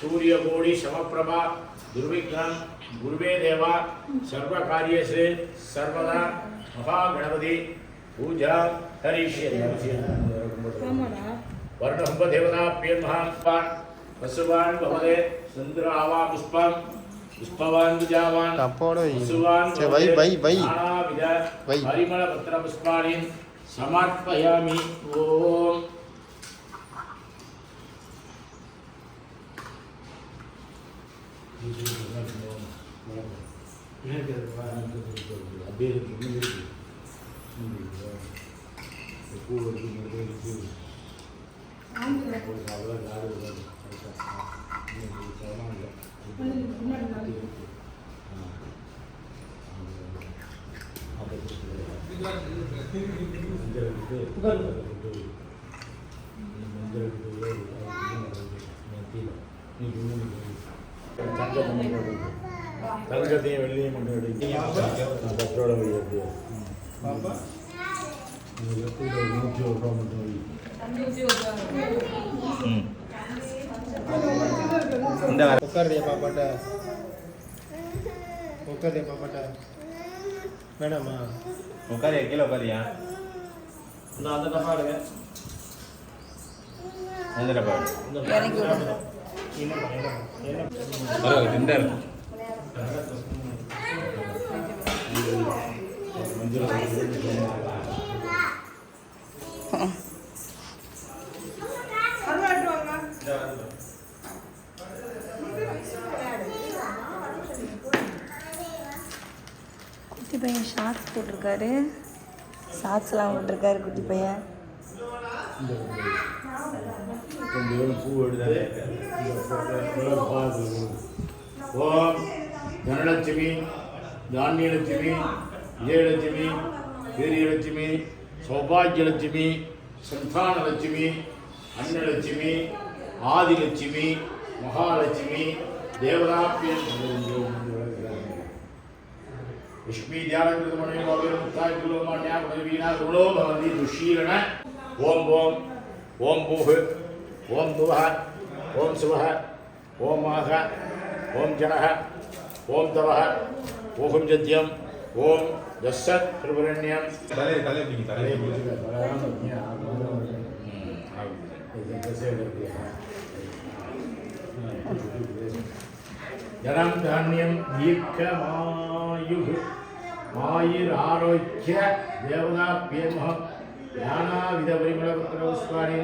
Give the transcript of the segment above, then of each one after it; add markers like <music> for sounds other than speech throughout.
सूर्य गोड़ी शव प्रभा दुर्विघ्न गुर्वे देवा सर्व कार्य से सर्वदा महागणपति पूजा करिष्ये। वर्णहुम्बदेवताभ्यर्मः वसुवान् भवदे भाई भाई भाई विजावान् वसुवान् हरिमलपत्रपुष्पाणि समर्पयामि। ओम्। அப்படியே பூ இருக்கு அப்புறம் தங்கத்தை மட்டும் எடுங்க தங்கத்தையும் வெள்ளியும் மட்டும் எடுங்க பத்தோட வழி அப்படியே நூற்றி ஒரு ரூபா மட்டும் உட்காரியா கீழே உட்காரியா அந்த டப்பா எடுங்க குட்டி பையன் ஷார்ட்ஸ் போட்டிருக்காரு. ஷார்ட்ஸ்லாம் போட்டிருக்காரு குட்டி பையன். கொஞ்சம் பூ எடுத்து ஓம் தனலட்சுமி தானியலட்சுமி விஜயலட்சுமி வீரியலட்சுமி சௌபாகியலட்சுமி சந்தானலட்சுமி அன்னலட்சுமி ஆதிலட்சுமி மகாலட்சுமி தேவதாப்பியன் லட்சுமி தியானகிருதமணி கோவிரமுத்தாய் குலோமான்யா குலவீனா குலோ பவதி துஷீரண ஓம் ஓம் ஓம் பூஹ் ஓம் துவஹ ஓம் சுவஹ ஓம் மாக ஓம் ஜனஹ ஓம் தவஹ ஓம் ஜத்யம் ஓம் தஸ்ஸத் பிரபரண்யம் தலையை தலையை பிடிங்க தலையை ஜனம் தானியம் தீர்க்கமாயு ஆயுராரோக்கிய தேவதா பேர்மகம் ஞானாவித பரிமளபத்திர புஷ்பாணி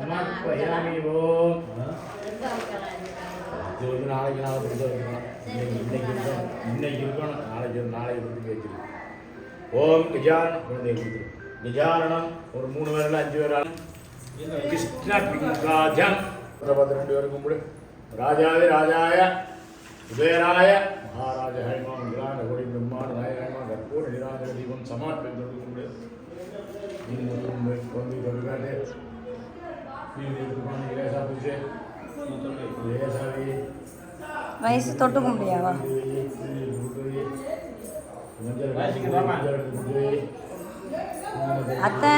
சமர்ப்பயாமி ஓம். இது வந்து நாளைக்கு நாளை கொண்டு வைக்கலாம் இன்னைக்கு இருக்கணும் இன்னைக்கு இருக்கணும். நாளைக்கு நாளைக்கு கொண்டு வச்சிருக்கோம் ஓம் கஜான் குழந்தை கொடுத்துரு. நிஜாரணம் ஒரு மூணு பேரில் அஞ்சு பேரான கிருஷ்ண பிங்காஜம். பத்து ரெண்டு பேரும் கும்பிடு. ராஜாவே ராஜாய குபேராய மகாராஜ ஹைமா மந்திரான கோடி பிரம்மாண்ட நாயகமா கற்பூர நிராஜ தீபம் தொட்டு கும்பிடு. கொண்டு பிடிச்சு லேசாவே வயசு தொட்டு கும்பிடியாவா? அத்தை?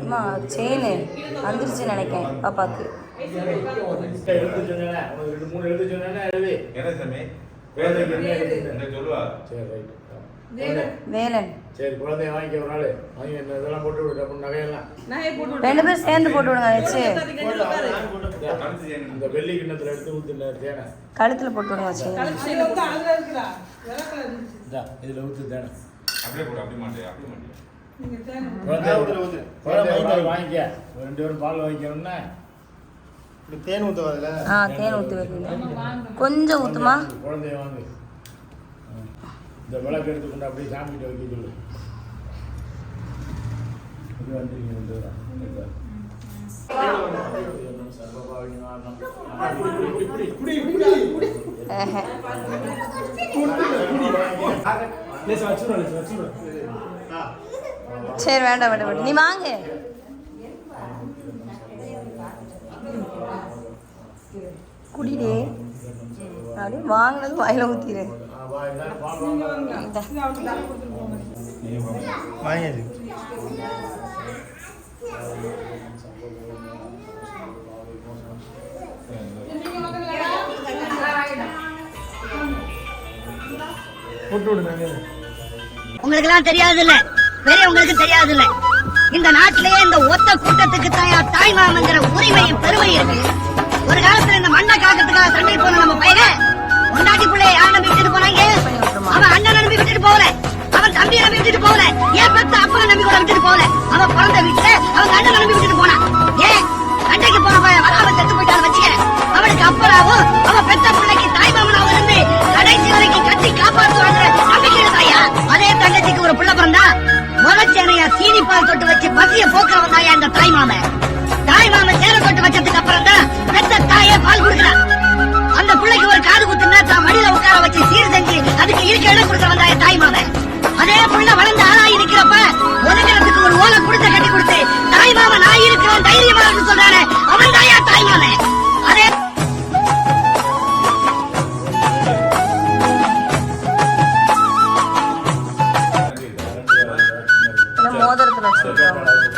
அம்மா செயின். வந்துருச்சு நினைக்கிறேன் பாப்பாக்கு ரெண்டு மூணு எழுதி என்ன சாமி? குழந்தைக்கு என்ன? எழுத்து என்ன சொல்லுவா? சரி ரைட் வேலன். சரி குழந்தைய வாங்கிக்க ஒரு நாள். வாங்கி இதெல்லாம் போட்டு விடு அப்புறம் நகையெல்லாம். ரெண்டு பேரும் சேர்ந்து போட்டு விடுங்க வச்சு இந்த வெள்ளி கிண்ணத்துல எடுத்து ஊத்து தேனை. கழுத்தில் போட்டு விடுங்க வச்சு இதுல ஊத்து தேனை. அப்படியே போடு அப்படியே மாட்டேன் அப்படியே மாட்டேன் வாங்கிக்க. ஒரு ரெண்டு பேரும் பால் வாங்கிக்கணும்னா. தேன் ஊற்றுவாதுல ஆ தேன் ஊற்றி வைக்கணும் கொஞ்சம் ஊற்றுமா குழந்தைய வாங்கு. இந்த விளக்கு எடுத்துக்கொண்டு அப்படியே சாமிகிட்ட வைக்க சொல்லு. இது சரி வேண்டாம் வேண்டாம் நீ வாங்க. குடிடே. அப்படியே வாங்கினது வாயில ஊத்திடு ஆ, உங்களுக்கு எல்லாம் தெரியாது இல்ல பெரியவங்களுக்கு தெரியாது இல்ல இந்த நாட்டிலேயே இந்த ஒத்த கூட்டத்துக்கு தாயா தாய் மாமங்கிற உரிமையும் பெருமை இருக்கு. ஒரு காலத்துல இந்த மண்ணை காக்கிறதுக்காக சண்டை போன நம்ம பையன் பொண்டாட்டி பிள்ளைய யார் நம்பி விட்டுட்டு போனாங்க? அவன் அண்ணன் நம்பி விட்டுட்டு போகல. அவன் தம்பியை நம்பி விட்டுட்டு போகல. ஏன் பெத்த அப்பா நம்பி கூட விட்டுட்டு போகல. அவன் பிறந்த வீட்டுல அவன் அண்ணன் நம்பி விட்டுட்டு போனான் ஏன்? சண்டைக்கு போன பையன் அவன் செத்து போயிட்டான்னு வச்சுக்க. அவனுக்கு அப்பனாவும் அவன் பெத்த பிள்ளைக்கு தாய் மாமனாவும் இருந்து கடைசி வரைக்கும் கட்டி காப்பாற்றுவாங்க நம்பிக்கை தாயா அதே தங்கச்சிக்கு ஒரு புள்ள பிறந்தா முளைச்சேனையா சீனி பால் தொட்டு வச்சு பசிய போக்குறவன் தாயா இந்த தாய் மாமன்? தாய் மாமன் சேர தொட்டு வச்சதுக்கு அப்புறம் தான் பெத்த தாயே பால் கொடுக்குறான். பிள்ளைக்கு ஒரு காது குத்துனா தான் மடியில உட்கார வச்சு சீர் செஞ்சு அதுக்கு இருக்க இடம் கொடுக்க தாயா தாய் மாமன். அதே பிள்ளை வளர்ந்து ஆளாகி நிக்கிறப்ப ஒதுக்கிறதுக்கு ஒரு ஓலை கொடுத்த கட்டி கொடுத்து தாய் மாமன் நான் இருக்கிறேன் தைரியமா இருக்கு சொல்றானே அவன் தாயா தாய் மாமன்? அதே இந்த மோதிரத்துல வச்சிருக்காங்க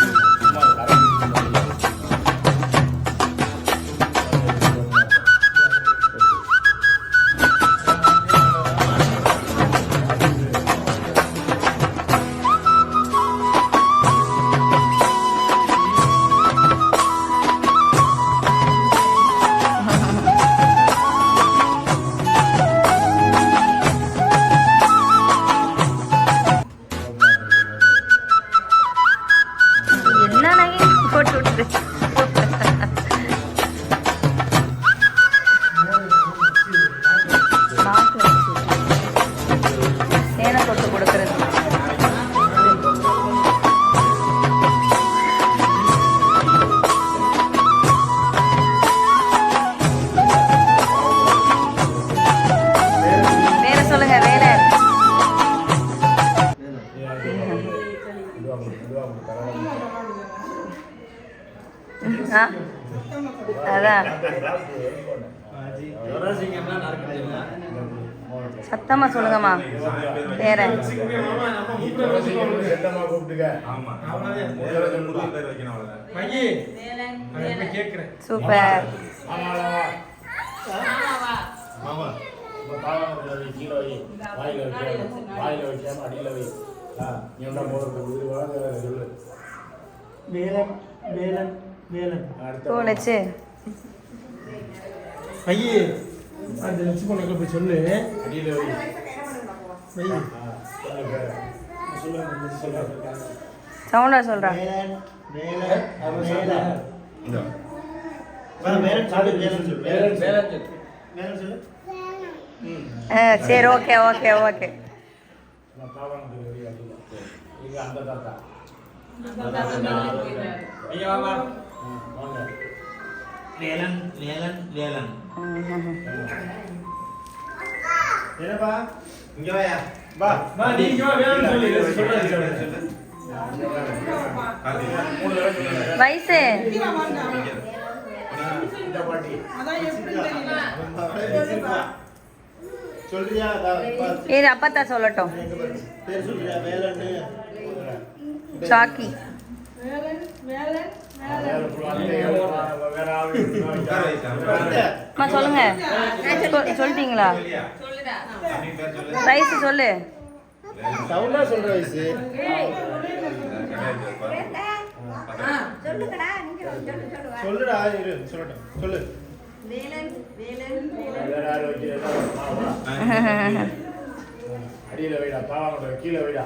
அதான். சத்தமா சொல்லுங்கம்மா. பேர் சூப்பர். மாமா இப்ப அடுத்த போலச்சு மையி அந்த லட்சுமணனுக்கு போய் சொல்லு. அடியில வை. சவுண்டா சொல்றா. வேலன் வேலன் வேலன் இந்த. வேலன் சொல்லு வேலன் சொல்லு. வேலன் வேலன் சொல்லு. வேலன் சொல்லு. ஆ, சரி ஓகே ஓகே ஓகே. அந்த தாத்தா. வேலன் வேலன் வேலன் என்னப்பா? இங்க வாயா. வா. வா நீ இங்க வா வேலன் சொல்லு. சொல்லு சொல்லு கார்த்திகை. மூணு தடவை சொல்லுங்க. வயசு இது அப்பத்தா சொல்லட்டும். சாக்கி. வேற புள்ள, அம்மா சொல்லுங்க. சொல்லிட்டீங்களா? ரைஸ் சொல்லு. சவுண்டா சொல்ற ரைஸ். சொல்லுடா இரு சொல்லட்டும். சொல்லு. அடியில வைடா பாவாங்க கீழே வைடா.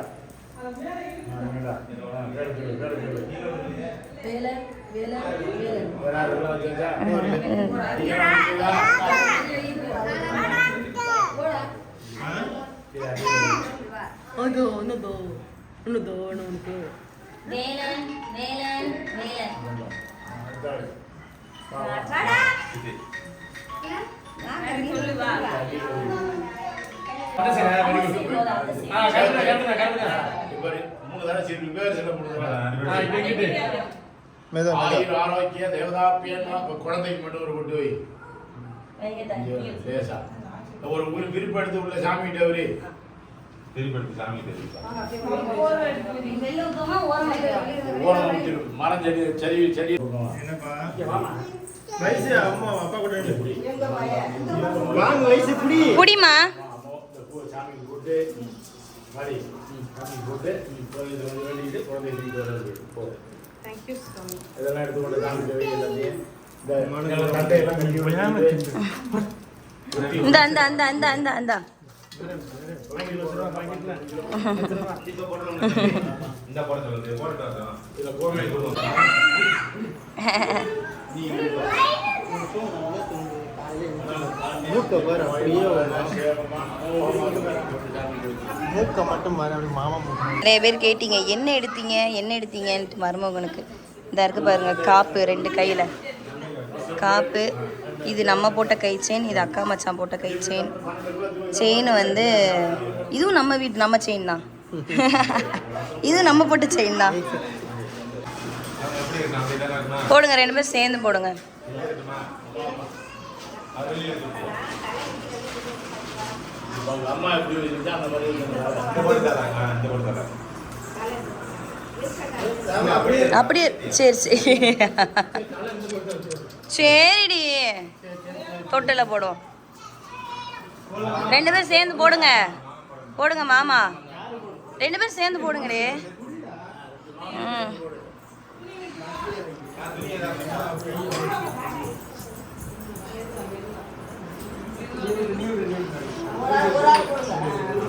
சொல்லு, சொல்லு. ஒன்று வேலன் வேலன் இது. சொல்லு வா இப்ப மூணு தடவை சரி, பேர் சொல்ல ஆயுர் ஆரோக்கிய தேவதாப்பியன் அப்ப குழந்தைக்கு மட்டும் ஒரு கொண்டு போய் லேசா. ஒரு ஒரு விருப்பம் எடுத்து உள்ள சாமிகிட்ட அவரு. திருப்பி எடுத்து சாமி ஓரம். மரம் செடி செடி செடி. என்னப்பா? வயசு அம்மா அப்பா கூட வாங்க வயசு குடிமா இந்த பூ சாமிக்கு போட்டு மாதிரி சாமிக்கு போட்டு தூக்கிட்டு வர்றது. போ. இதெல்லாம் எடுத்து கொண்டு சாமிகிட்ட வை எல்லாத்தையும். இந்த சட்டையெல்லாம் கட்டி இந்த அந்த அந்த அந்த அந்த அந்த. நீ மூக்க பாரு அப்படியே வரும். மூக்க மட்டும் பாரு அப்படி மாமா நிறைய பேர் கேட்டீங்க என்ன எடுத்தீங்க என்ன எடுத்தீங்கன்ட்டு மருமகனுக்கு. இந்த இருக்கு பாருங்க காப்பு ரெண்டு கையில். காப்பு இது நம்ம போட்ட கை செயின் இது அக்கா மச்சான் போட்ட கை செயின் செயின் வந்து இதுவும் நம்ம வீட்டு நம்ம செயின் தான். <laughs> இது நம்ம போட்ட செயின் தான். போடுங்க ரெண்டு பேரும் சேர்ந்து போடுங்க அது வெளியே இருக்கு இப்ப அவங்க அம்மா எப்படி இருந்தா அந்த மாதிரி இருந்தாங்க. இந்த போட்டு தராங்க. அப்படியே சரி சரி. சரிடி. தொட்டில் போடுவோம். ரெண்டு பேரும் சேர்ந்து போடுங்க. போடுங்க மாமா. ரெண்டு பேரும் சேர்ந்து போடுங்கடி. ம்.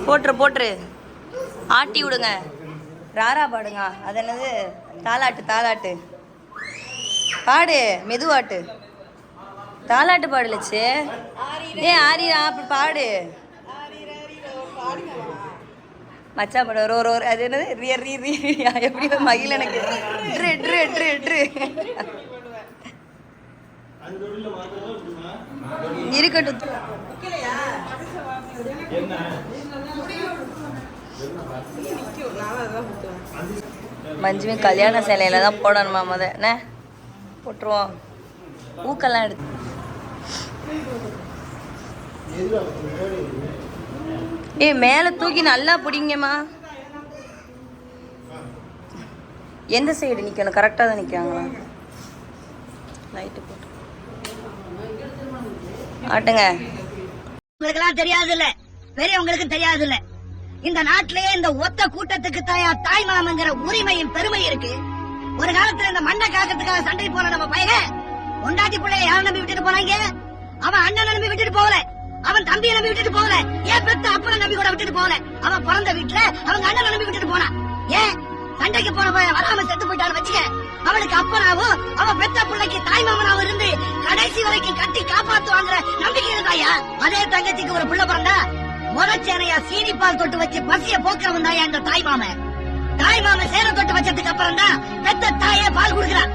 போட்டுரு போட்டுரு. ஆட்டி விடுங்க. ராரா பாடுங்க. அது என்னது? தாலாட்டு தாலாட்டு. பாடு மெதுவாட்டு. தாலாட்டு பாடலச்சு. ஏ ஆரி அப்படி பாடு. மச்சா பாடு. ஒரு ஒரு அது என்னது? ரியர் ரீ ரீ எப்படி மகிழ் எனக்கு. ட்ரு ட்ரு ட்ரு ட்ரு. இருக்கட்டும். மஞ்சுமே கல்யாண சேலையில தான் போடணுமா முத? என்ன? போட்டுருவோம். பூக்கெல்லாம் எடுத்து. ஏய் மேலே தூக்கி நல்லா பிடிங்கம்மா. எந்த சைடு நிற்கணும் கரெக்டாக தான் நிற்காங்களா லைட்டு போட்டு. ஆட்டுங்க. உங்களுக்கெல்லாம் தெரியாது இல்ல பெரியவங்களுக்கு தெரியாது இல்ல இந்த நாட்டிலேயே இந்த ஒத்த கூட்டத்துக்கு தாயா தாய் மாமங்கிற உரிமையும் பெருமை இருக்கு. ஒரு காலத்துல இந்த மண்ணை காக்கிறதுக்காக சண்டை போன நம்ம பையன பொண்டாட்டி பிள்ளைய யார் நம்பி விட்டுட்டு போறாங்க அவன் அண்ணன் நம்பி விட்டுட்டு போகல. அவன் தம்பியை நம்பி விட்டுட்டு போகல. ஏன் பெத்த அப்பனை நம்பி கூட விட்டுட்டு போகல. அவன் பிறந்த வீட்டுல அவங்க அண்ணனை நம்பி விட்டுட்டு போனான். ஏன்? சண்டைக்கு போன பையன் வராம செத்து போயிட்டான்னு வச்சுக்க. அவளுக்கு அப்பனாவும் அவன் பெத்த பிள்ளைக்கு தாய் மாமனாவும் இருந்து கடைசி வரைக்கும் கட்டி காப்பாத்துவாங்கிற நம்பிக்கை இருந்தாயா அதே தங்கச்சிக்கு ஒரு பிள்ளை பிறந்தா முரச்சேனையா சீனிப்பால் பால் தொட்டு வச்சு பசிய போக்குறவன் தாயா இந்த தாய் மாமன். தாய் மாமன் சேர தொட்டு வச்சதுக்கு அப்புறம் தான் பெத்த தாயே பால் குடுக்கிறான்.